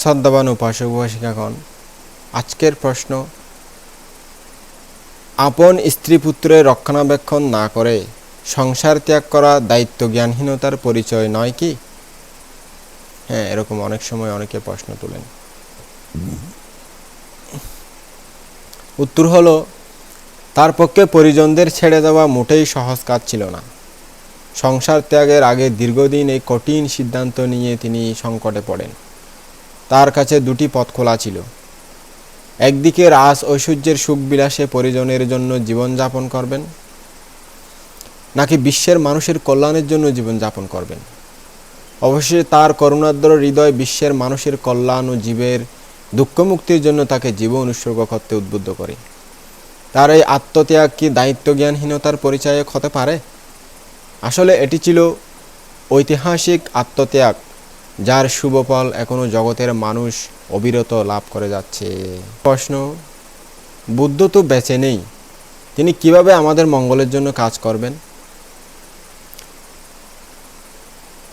শ্রদ্ধাবান উপাসক উপাসিকাগণ আজকের প্রশ্ন, আপন স্ত্রী পুত্রের রক্ষণাবেক্ষণ না করে সংসার ত্যাগ করা দায়িত্ব জ্ঞানহীনতার পরিচয় নয় কি? হ্যাঁ এরকম অনেক সময় অনেকে প্রশ্ন তোলেন। উত্তর হলো, তার পক্ষে পরিজনদের ছেড়ে দেওয়া মোটেই সহজ কাজ ছিল না। সংসার ত্যাগের আগে দীর্ঘদিন এই কঠিন সিদ্ধান্ত নিয়ে তিনি সংকটে পড়েন। তার কাছে দুটি পথ খোলা ছিল। একদিকে রাস ঐশ্বর্যের সুখবিলাসে পরিজনের জন্য জীবনযাপন করবেন, নাকি বিশ্বের মানুষের কল্যাণের জন্য জীবনযাপন করবেন? অবশেষে তার করুণাদ্র হৃদয় বিশ্বের মানুষের কল্যাণ ও জীবের দুঃখমুক্তির জন্য তাকে জীবন উৎসর্গ করতে উদ্বুদ্ধ করে। তার এই আত্মত্যাগ কি দায়িত্ব জ্ঞানহীনতার পরিচায়ক হতে পারে? আসলে এটি ছিল ঐতিহাসিক আত্মত্যাগ। যার শুভফল এখনও জগতের মানুষ অবিরত লাভ করে যাচ্ছে। প্রশ্ন, বুদ্ধ তো বেঁচে নেই, তিনি কীভাবে আমাদের মঙ্গলের জন্য কাজ করবেন?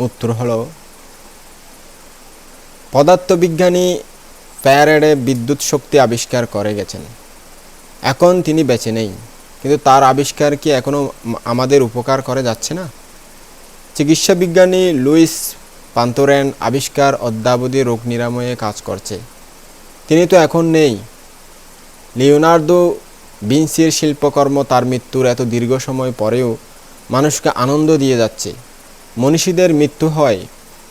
উত্তর হলো, পদার্থবিজ্ঞানী প্যারেডে বিদ্যুৎ শক্তি আবিষ্কার করে গেছেন। এখন তিনি বেঁচে নেই, কিন্তু তার আবিষ্কার কি এখনও আমাদের উপকার করে যাচ্ছে না? চিকিৎসা বিজ্ঞানী লুইস পান্তোরেন আবিষ্কার অদ্যাবধি রোগ নিরাময়ে কাজ করছে। তিনি তো এখন নেই। লিওনার্দো বিনসির শিল্পকর্ম তার মৃত্যুর এত দীর্ঘ সময় পরেও মানুষকে আনন্দ দিয়ে যাচ্ছে। মনীষীদের মৃত্যু হয়,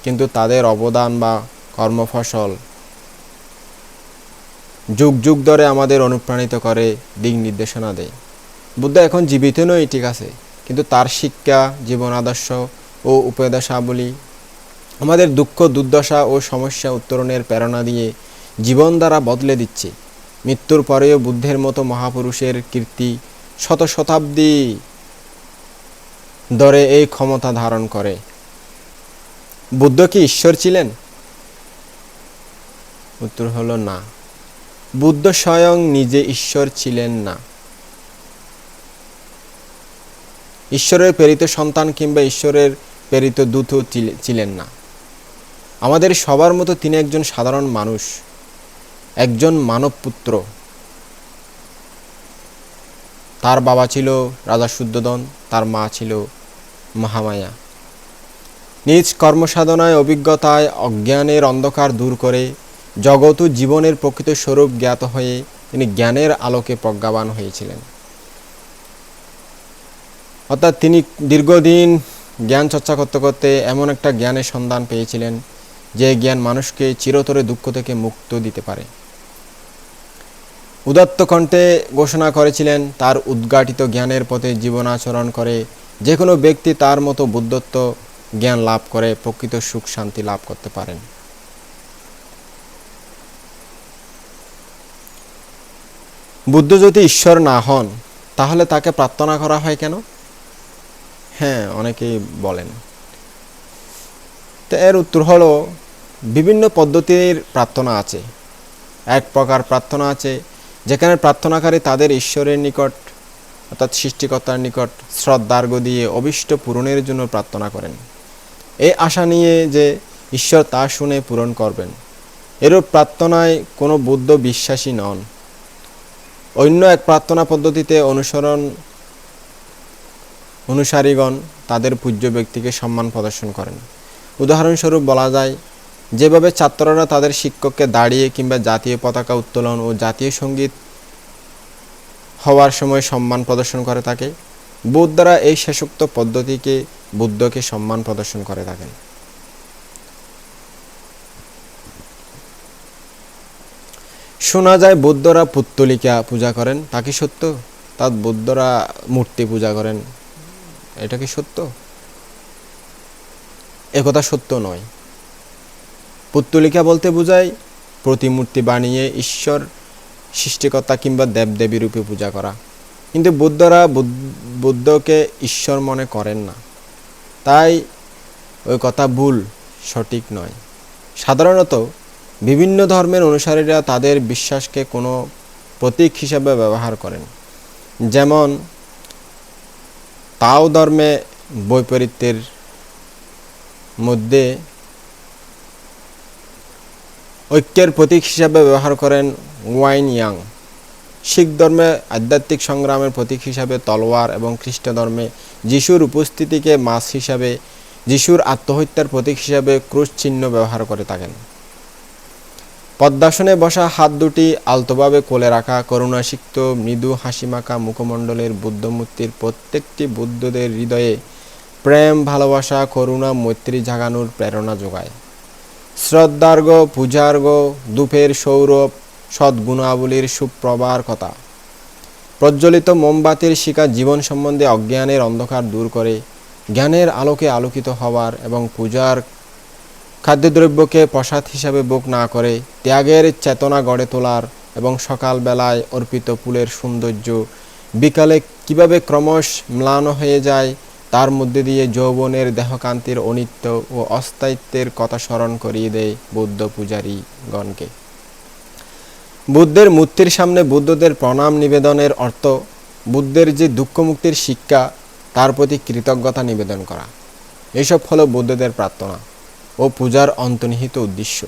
কিন্তু তাদের অবদান বা কর্মফসল যুগ যুগ ধরে আমাদের অনুপ্রাণিত করে, দিক নির্দেশনা দেয়। বুদ্ধ এখন জীবিত নয় ঠিক আছে, কিন্তু তার শিক্ষা জীবন আদর্শ ও উপদেশাবলী আমাদের দুঃখ, দুর্দশা ও সমস্যা উত্তরণের প্রেরণা দিয়ে জীবন দ্বারা বদলে দিচ্ছে। মৃত্যুর পরেও বুদ্ধের মতো মহাপুরুষের কীর্তি শত শতাব্দী দরে এই ক্ষমতা ধারণ করে। বুদ্ধ কি ঈশ্বর ছিলেন? উত্তর হলো না। বুদ্ধ স্বয়ং নিজে ঈশ্বর ছিলেন না। ঈশ্বরের প্রেরিত সন্তান কিংবা ঈশ্বরের প্রেরিত দূত ছিলেন না। আমাদের সবার মতো তিনি একজন সাধারণ মানুষ, একজন মানব পুত্র তার বাবা ছিল রাজা শুদ্ধদন, তার মা ছিল মহামায়া। নিজ কর্মসাধনায়, অভিজ্ঞতায়, অজ্ঞানের অন্ধকার দূর করে জগৎ জীবনের প্রকৃত স্বরূপ জ্ঞাত হয়ে তিনি জ্ঞানের আলোকে প্রজ্ঞাবান হয়েছিলেন। অর্থাৎ তিনি দীর্ঘদিন জ্ঞান চর্চা করতে করতে এমন একটা জ্ঞানের সন্ধান পেয়েছিলেন যে জ্ঞান মানুষকে চিরতরে দুঃখ থেকে মুক্ত দিতে পারে। উদাত্ত কণ্ঠে ঘোষণা করেছিলেন, তার উদ্ঘাটিত জ্ঞানের পথে জীবনাচরণ করে যে কোনো ব্যক্তি তার মতো বুদ্ধত্ব জ্ঞান লাভ করে, প্রকৃত সুখ শান্তি লাভ করতে পারেন। বুদ্ধ যদি ঈশ্বর না হন, তাহলে তাকে প্রার্থনা করা হয় কেন? হ্যাঁ অনেকেই বলেন। তো এর উত্তর হলো বিভিন্ন পদ্ধতির প্রার্থনা আছে। এক প্রকার প্রার্থনা আছে, যেখানে প্রার্থনাকারী তাদের ঈশ্বরের নিকট অর্থাৎ সৃষ্টিকর্তার নিকট শ্রদ্ধার্ঘ দিয়ে অভিষ্ট পূরণের জন্য প্রার্থনা করেন। এই আশা নিয়ে যে ঈশ্বর তা শুনে পূরণ করবেন। এরূপ প্রার্থনায় কোনো বুদ্ধ বিশ্বাসী নন। অন্য এক প্রার্থনা পদ্ধতিতে অনুসরণ অনুসারীগণ তাদের পূজ্য ব্যক্তিকে সম্মান প্রদর্শন করেন। উদাহরণস্বরূপ বলা যায়, যেভাবে ছাত্ররা তাদের শিক্ষককে দাঁড়িয়ে কিংবা জাতীয় পতাকা উত্তোলন ও জাতীয় সংগীত হওয়ার সময় সম্মান প্রদর্শন করে থাকে। বৌদ্ধরা এই শেষোক্ত পদ্ধতিকে বুদ্ধকে সম্মান প্রদর্শন করে থাকেন শোনা যায় বৌদ্ধরা পুত্তলিকা পূজা করেন, তা কি সত্য? তা বৌদ্ধরা মূর্তি পূজা করেন, এটা কি সত্য? একথা সত্য নয়। পুত্তলিকা বলতে বোঝায়, প্রতিমূর্তি বানিয়ে ঈশ্বর সৃষ্টিকর্তা কিংবা দেবদেবী রূপে পূজা করা। কিন্তু বুদ্ধরা বুদ্ধকে ঈশ্বর মনে করেন না। তাই ওই কথা ভুল, সঠিক নয়। সাধারণত বিভিন্ন ধর্মের অনুসারীরা তাদের বিশ্বাসকে কোনো প্রতীক হিসাবে ব্যবহার করেন। যেমন তাও ধর্মে বৈপরীত্যের মধ্যে ঐক্যের প্রতীক হিসাবে ব্যবহার করেন ওয়াইন ইয়াং। শিখ ধর্মে আধ্যাত্মিক সংগ্রামের প্রতীক হিসাবে তলোয়ার এবং খ্রিস্ট ধর্মে যিশুর উপস্থিতিকে মাস হিসাবে, যিশুর আত্মহত্যার প্রতীক হিসাবে ক্রুশ চিহ্ন ব্যবহার করে থাকেন। পদ্মাসনে বসা হাত দুটি আলতোভাবে কোলে রাখা করুণাসিক্ত মৃদু হাসিমাখা মুখমণ্ডলের বুদ্ধমূর্তির প্রত্যেকটি বুদ্ধদের হৃদয়ে প্রেম, ভালোবাসা, করুণা, মৈত্রী জাগানোর প্রেরণা যোগায়। শ্রদ্ধার্ঘ, পূজার্ঘ ধূপের সৌরভ, সদ্গুণাবলীর সুপ্রবার কথা প্রজ্বলিত মোমবাতির শিকা জীবন সম্বন্ধে অজ্ঞানের অন্ধকার দূর করে, জ্ঞানের আলোকে আলোকিত হওয়ার এবং পূজার খাদ্যদ্রব্যকে প্রসাদ হিসাবে বুক না করে, ত্যাগের চেতনা গড়ে তোলার এবং সকালবেলায় অর্পিত ফুলের সৌন্দর্য বিকালে কীভাবে ক্রমশ ম্লান হয়ে যায় তার মধ্যে দিয়ে যৌবনের দেহকান্তির অনিত্য ও অস্থায়িত্বের কথা স্মরণ করিয়ে দেয় বৌদ্ধ পূজারীগণকে। বুদ্ধের মূর্তির সামনে বুদ্ধদের প্রণাম নিবেদনের অর্থ, বুদ্ধের যে দুঃখমুক্তির শিক্ষা, তার প্রতি কৃতজ্ঞতা নিবেদন করা। এসব হলো বুদ্ধদের প্রার্থনা ও পূজার অন্তর্নিহিত উদ্দেশ্য।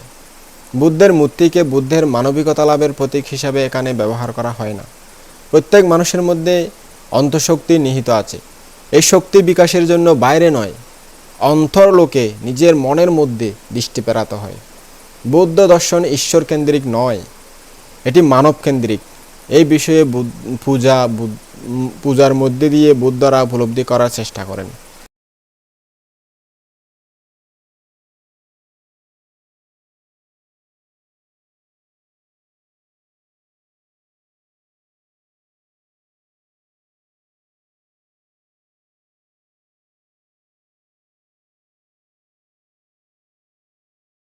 বুদ্ধের মূর্তিকে বুদ্ধের মানবিকতা লাভের প্রতীক হিসাবে এখানে ব্যবহার করা হয় না। প্রত্যেক মানুষের মধ্যে অন্তঃশক্তি নিহিত আছে। এই শক্তি বিকাশের জন্য বাইরে নয়, অন্তর লোকে নিজের মনের মধ্যে দৃষ্টি পেরাতে হয়। বৌদ্ধ দর্শন ঈশ্বর কেন্দ্রিক নয়, এটি মানব কেন্দ্রিক এই বিষয়ে পূজা পূজার মধ্যে দিয়ে বুদ্ধরা উপলব্ধি করার চেষ্টা করেন।